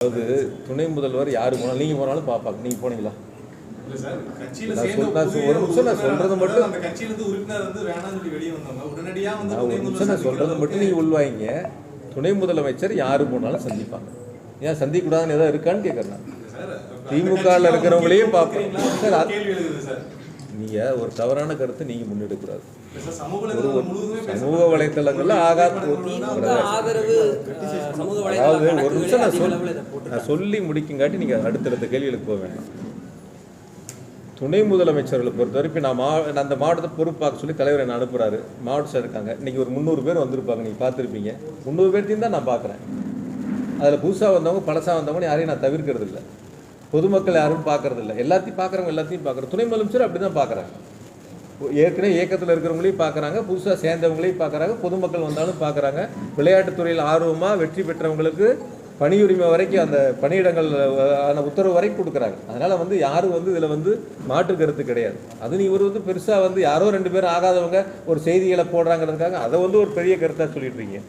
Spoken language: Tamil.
அதாவது துணை முதல்வர் யாரு போனாலும் நீங்க போனாலும் பார்ப்பாங்க. நீங்க போனீங்களா? சொல்றது மட்டும் நீங்க உள்வாங்க. துணை முதலமைச்சர் யாரு போனாலும் சந்திப்பாங்க. ஏன் சந்திக்கக்கூடாதுன்னு ஏதாவது இருக்கான்னு கேட்கறேன் அந்த திமுக இருக்கிறவங்களையும் வந்து பார்ப்போம். கேட்கறீங்களா? சார், அது- கேள்வி எழுதுது சார். நீங்க ஒரு தவறான கருத்தை நீங்க முன்னெடுக்கக்கூடாது இல்ல சார், சமூக வலைத்தளங்கள்ல ஆகாத அதாவது ஒரு நிமிஷம் நான் அதிக சொல் அளவுல இதை போட்டு நான் சொல்லி முடிக்குங்காட்டி நீங்கள் அடுத்தடுத்த கேள்விகளுக்கு போக வேண்டாம். துணை முதலமைச்சர்களை பொறுத்த வரைக்கும் நான் மா நான் அந்த மாவட்டத்தை பொறுப்பாக்க சொல்லி தலைவர் என்ன அனுப்புறாரு. மாவட்ட இருக்காங்க. இன்னைக்கு ஒரு முந்நூறு பேர் வந்திருப்பாங்க. நீங்கள் பார்த்துருப்பீங்க. முந்நூறு பேர்த்தையும் தான் நான் பார்க்குறேன். அதில் புதுசாக வந்தவங்க பழசாக வந்தவங்க யாரையும் நான் தவிர்க்கிறது இல்லை பொதுமக்கள் யாரும் பார்க்கறது இல்லை எல்லாத்தையும் பார்க்குறவங்க எல்லாத்தையும் பார்க்குறோம். துணை முதலமைச்சர் அப்படி தான் பார்க்குறாங்க. ஏற்கனவே இயக்கத்தில் இருக்கிறவங்களையும் பார்க்குறாங்க. புதுசாக சேர்ந்தவங்களையும் பார்க்குறாங்க. பொதுமக்கள் வந்தாலும் பார்க்குறாங்க. விளையாட்டுத்துறையில் ஆர்வமாக வெற்றி பெற்றவங்களுக்கு பணியுரிமை வரைக்கும் அந்த பணியிடங்கள் ஆன உத்தரவு வரைக்கும் கொடுக்குறாங்க. அதனால் வந்து யாரும் வந்து இதில் வந்து மாற்று கருத்து கிடையாது. அது நீ ஒரு வந்து பெருசாக வந்து யாரோ ரெண்டு பேரும் ஆகாதவங்க ஒரு செய்திகளை போடுறாங்கிறதுக்காக அதை வந்து ஒரு பெரிய கருத்தாக சொல்லிட்டு இருக்கீங்க.